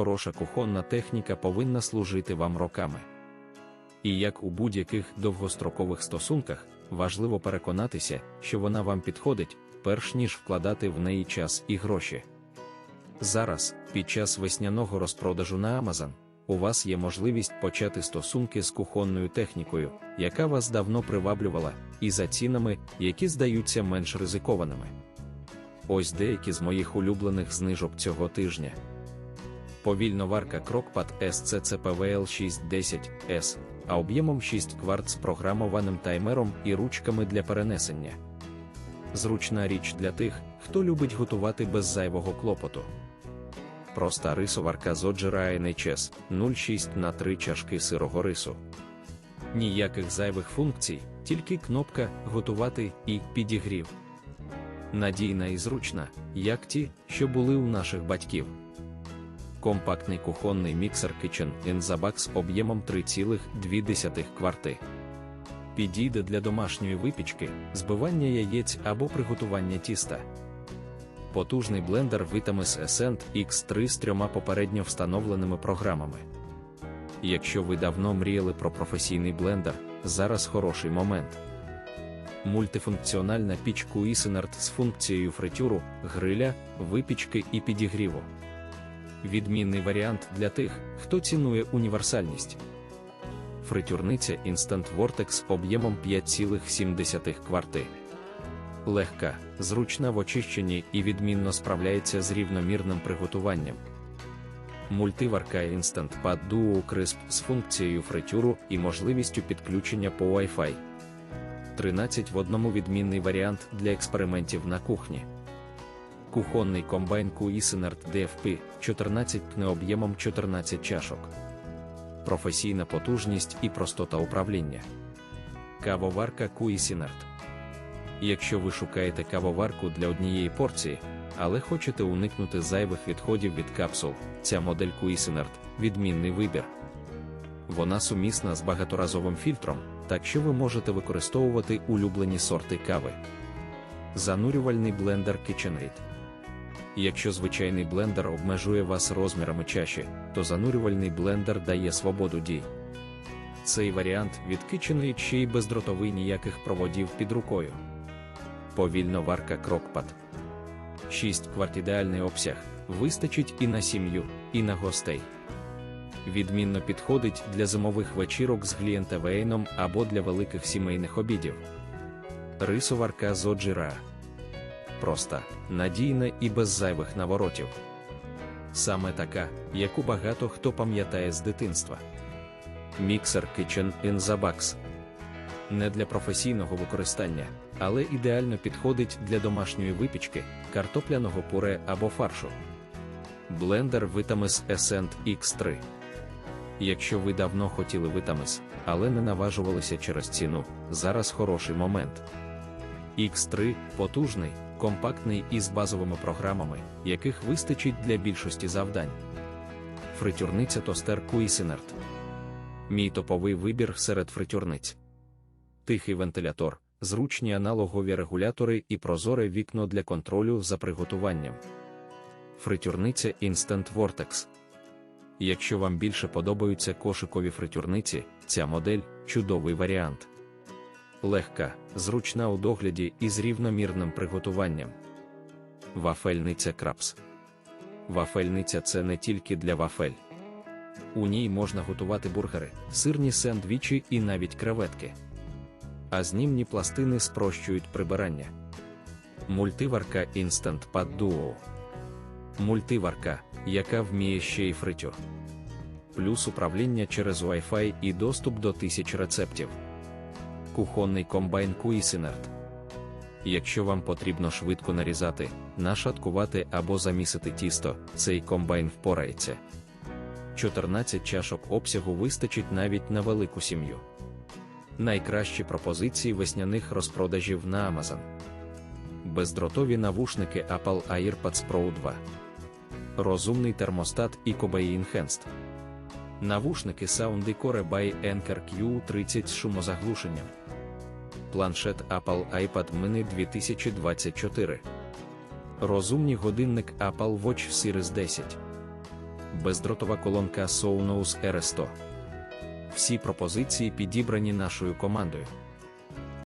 хороша кухонна техніка повинна служити вам роками. І як у будь-яких довгострокових стосунках, важливо переконатися, що вона вам підходить, перш ніж вкладати в неї час і гроші. Зараз, під час весняного розпродажу на Amazon, у вас є можливість почати стосунки з кухонною технікою, яка вас давно приваблювала, і за цінами, які здаються менш ризикованими. Ось деякі з моїх улюблених знижок цього тижня. Повільноварка Crockpad SCCPVL 610 S, а об'ємом 6 кварт з програмованим таймером і ручками для перенесення. Зручна річ для тих, хто любить готувати без зайвого клопоту. Проста рисоварка з NHS 0,6 на 3 чашки сирого рису. Ніяких зайвих функцій, тільки кнопка Готувати і підігрів. Надійна і зручна, як ті, що були у наших батьків. Компактний кухонний міксер Kitchen in the Box об'ємом 3,2 кварти. Підійде для домашньої випічки, збивання яєць або приготування тіста. Потужний блендер Vitamis Ascent X3 з трьома попередньо встановленими програмами. Якщо ви давно мріяли про професійний блендер, зараз хороший момент. Мультифункціональна піч Cuisinart з функцією фритюру, гриля, випічки і підігріву. Відмінний варіант для тих, хто цінує універсальність. Фритюрниця Instant Vortex об'ємом 5,7 кварти. Легка, зручна в очищенні і відмінно справляється з рівномірним приготуванням. Мультиварка Instant Pad Duo Crisp з функцією фритюру і можливістю підключення по Wi-Fi. 13 в одному відмінний варіант для експериментів на кухні. Кухонний комбайн Cuisinart DFP 14 пне об'ємом 14 чашок. Професійна потужність і простота управління. Кавоварка Cuisinart. Якщо ви шукаєте кавоварку для однієї порції, але хочете уникнути зайвих відходів від капсул, ця модель Cuisinart – відмінний вибір. Вона сумісна з багаторазовим фільтром, так що ви можете використовувати улюблені сорти кави. Занурювальний блендер KitchenAid. Якщо звичайний блендер обмежує вас розмірами чаші, то занурювальний блендер дає свободу дій. Цей варіант від KitchenAid й бездротовий ніяких проводів під рукою. Повільно варка Crockpad. 6 кварт ідеальний обсяг, вистачить і на сім'ю, і на гостей. Відмінно підходить для зимових вечірок з глієнтевейном або для великих сімейних обідів. Рисоварка з Оджира. Проста, надійна і без зайвих наворотів. Саме така, яку багато хто пам'ятає з дитинства. Міксер Kitchen in the Box. Не для професійного використання, але ідеально підходить для домашньої випічки, картопляного пуре або фаршу. Блендер Vitamis Ascent X3. Якщо ви давно хотіли Vitamis, але не наважувалися через ціну, зараз хороший момент. X3 потужний, компактний і з базовими програмами, яких вистачить для більшості завдань. Фритюрниця Тостер Cuisinart. Мій топовий вибір серед фритюрниць. Тихий вентилятор, зручні аналогові регулятори і прозоре вікно для контролю за приготуванням. Фритюрниця Instant Vortex. Якщо вам більше подобаються кошикові фритюрниці, ця модель чудовий варіант. Легка, зручна у догляді і з рівномірним приготуванням. Вафельниця крапс. Вафельниця це не тільки для вафель. У ній можна готувати бургери, сирні сендвічі і навіть креветки. А знімні пластини спрощують прибирання. Мультиварка Instant Pad Duo. Мультиварка, яка вміє ще й фритюр. Плюс управління через Wi-Fi і доступ до тисяч рецептів. Кухонний комбайн Cuisinart. Якщо вам потрібно швидко нарізати, нашаткувати або замісити тісто, цей комбайн впорається. 14 чашок обсягу вистачить навіть на велику сім'ю. Найкращі пропозиції весняних розпродажів на Amazon. Бездротові навушники Apple AirPods Pro 2. Розумний термостат Kobe Enhanced. Навушники Soundcore by Anker Q30 з шумозаглушенням. Планшет Apple iPad Mini 2024. Розумний годинник Apple Watch Series 10. бездротова колонка Sonos R100. Всі пропозиції підібрані нашою командою.